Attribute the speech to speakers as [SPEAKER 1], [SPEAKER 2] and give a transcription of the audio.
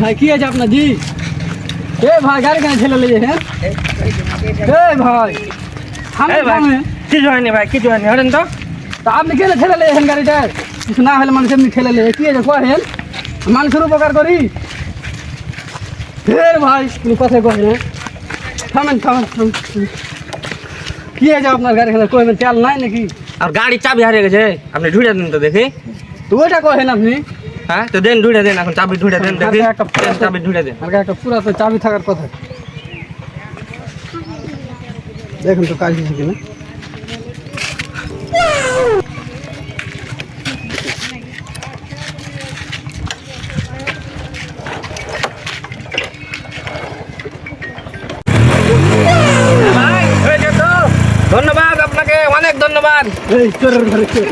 [SPEAKER 1] ভাই কি আছে আপনার জি? এ ভাই গাড়ি কেন ঠেলে লেগে হ্যাঁ? এ ভাই।
[SPEAKER 2] কিছু হয়নি ভাই কিছু হয়নি হরেন তো।
[SPEAKER 1] তা আপনি কেন ঠেলে লেগেছেন গাড়িটা? কিছু না হলে মানুষ এমনি ঠেলে লেগে কি আছে কহেন মানুষের উপকার করি? হে ভাই কোনো কথা কহেন থামেন থামেন। কি আছে আপনার গাড়ি খেলে কহেন তেল নাই নাকি?
[SPEAKER 2] আর গাড়ি চাবি হারিয়ে গেছে আপনি ঢুড়ে দিন তো দেখি।
[SPEAKER 1] তো ওইটা কহেন আপনি?
[SPEAKER 2] হ্যাঁ তো দেন ঢুড়ে দেন এখন চাবি ঢুড়ে দেন দেখি
[SPEAKER 1] হাতে একটা-
[SPEAKER 2] দেন, চাবি ঢুড়ে দেন
[SPEAKER 1] আর একটা পুরা তো চাবি থাকার কথা দেখুন তো কাজ হয়েছে কিনা
[SPEAKER 2] ভাই হয়েছে তো ধন্যবাদ আপনাকে অনেক ধন্যবাদ
[SPEAKER 1] এই চোরের ঘরে চোর